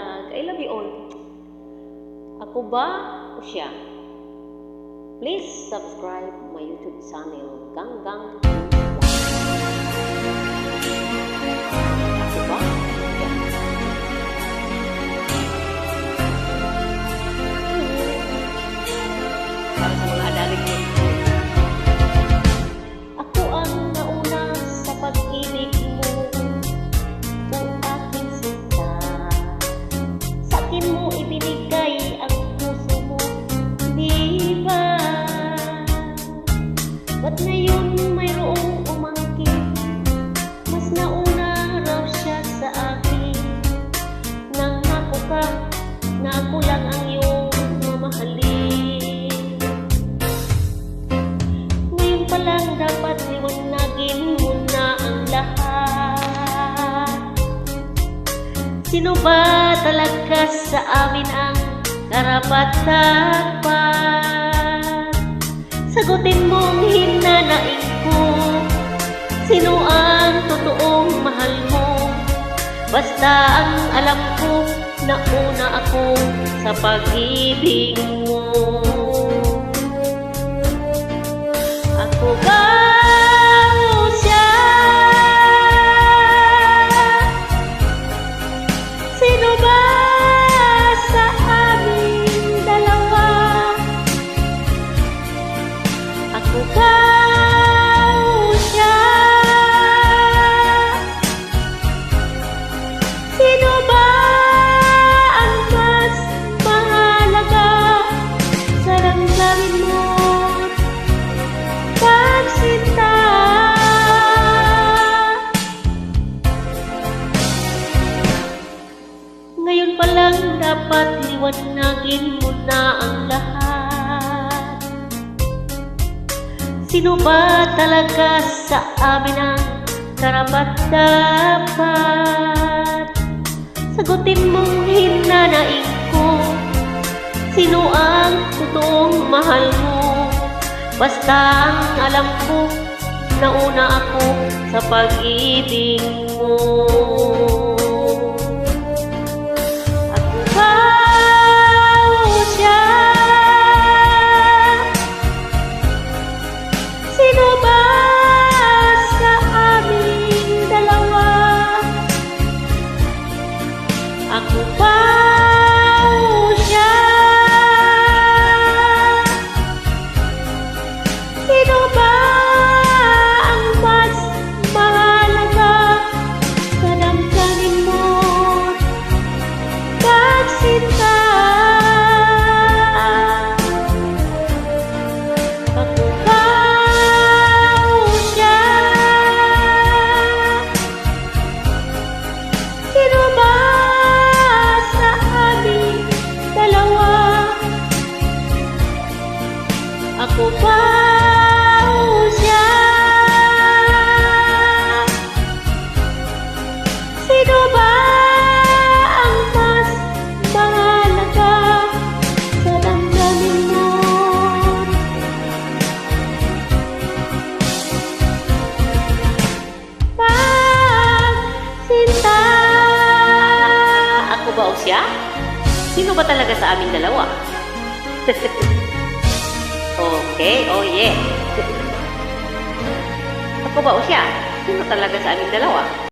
vlog. I love you all. Ako ba o siya? Please subscribe my YouTube channel, Gang Gang Ngayon mayroong umangkin. Mas nauna raw siya sa akin. Nang ako ka na ako lang ang iyong mamahalin. Ngayon pa lang dapat liwanagin mo na ang lahat. Sino ba talaga sa amin ang karapat-dapat? Sagutin mong hinanaing ko Sino ang totoong mahal mo? Basta ang alam ko na una ako sa pag-ibig mo Ngayon pa lang dapat liwanagin mo na ang lahat Sino ba talaga sa amin ang karapat-dapat? Sagutin mong hinanaing ko Sino ang totoong mahal mo? Basta ang alam ko Nauna ako sa pag-ibig mo Ako Ako ba o siya? Sino ba ang mas mahalaga sa damdamin mo? Pagsinta Ako ba o siya? Sino ba talaga sa aming dalawa? Okay, oh yeah. Ako ba o siya? Sino talaga sa aming dalawa?